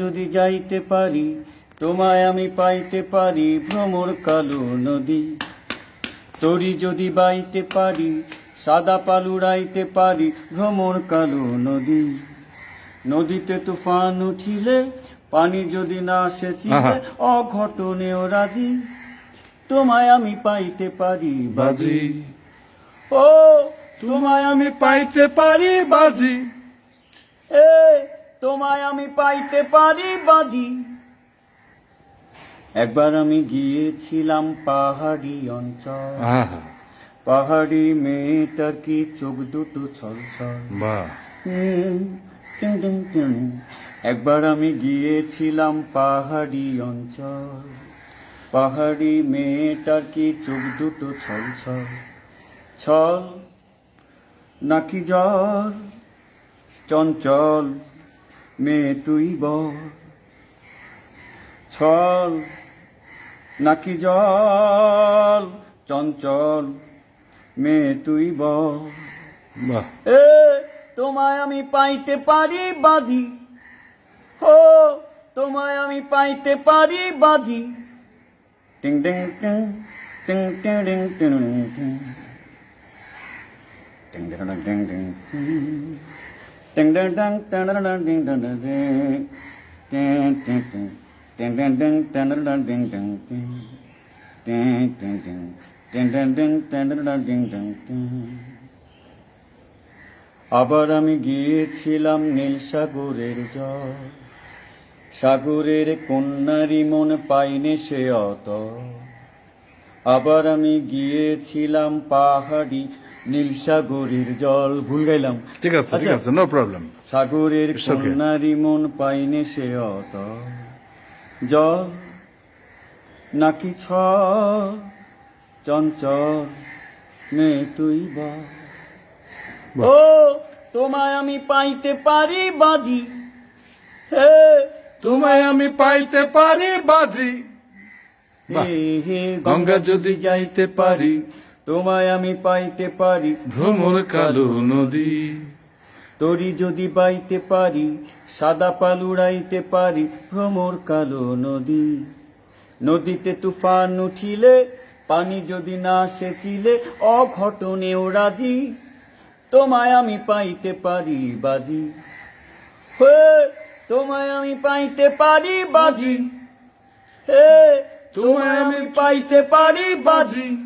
যদি যাইতে পারি তোমায় আমি পাইতে পারি ভ্রমর কালো নদী। তরি যদি বাইতে পারি সাদা পালুড়াইতে পারি ভ্রমর কালো নদী। নদীতে তুফান উঠিলে পানি যদি না সেচিলে অঘটনেও রাজি। তোমায় আমি পাইতে পারি বাজি। ও তোমায় আমি পাইতে পারি বাজি। তোমায় আমি পাইতে পারি বাজি। একবার আমি গিয়েছিলাম পাহাড়ি অঞ্চল। পাহাড়ি মেয়েটার কি চোখ দুটো ছলছল? একবার আমি গিয়েছিলাম পাহাড়ি অঞ্চল। পাহাড়ি মেয়েটার কি চোখ দুটো ছলছল? ছল নাকি জল? চঞ্চল। মে তুই বল নাকি জল চঞ্চল মে তুই বল এ তোমায় আমি পাইতে পারি বাজি হো তোমায় আমি পাইতে পারি বাজি টিং টিং টিং টিং টিং টিং টিং টিং টিং টিং টিং টিং টিং আবার আমি গিয়েছিলাম নীল সাগরের জল সাগরের কন্যারি মন পাইনে সে অত আবার আমি গিয়েছিলাম পাহাড়ি নীল সাগরের জল। ভুল গেলাম ঠিক আছে ঠিক আচ্ছা। আছে নো প্রবলেম সাগরের কন্যারি মন পাইনে সে অত। জল নাকি ছ? চঞ্চল মে তুই বা। ও তোমায় আমি পাইতে পারি বাজি। হে তোমায় আমি পাইতে পারি বাজি। হে হে গঙ্গা যদি যাইতে পারি তোমায় আমি পাইতে পারি ভ্রমর কালো নদী। তরি যদি বাইতে পারি সাদা পাল উড়াইতে পারি ভ্রমর কালো নদী। নদীতে তুফান উঠিলে পানি যদি না সেচিলে অঘটনেও রাজি। তোমায় আমি পাইতে পারি বাজি। হে তোমায় আমি পাইতে পারি বাজি। হে তোমায় আমি পাইতে পারি বাজি।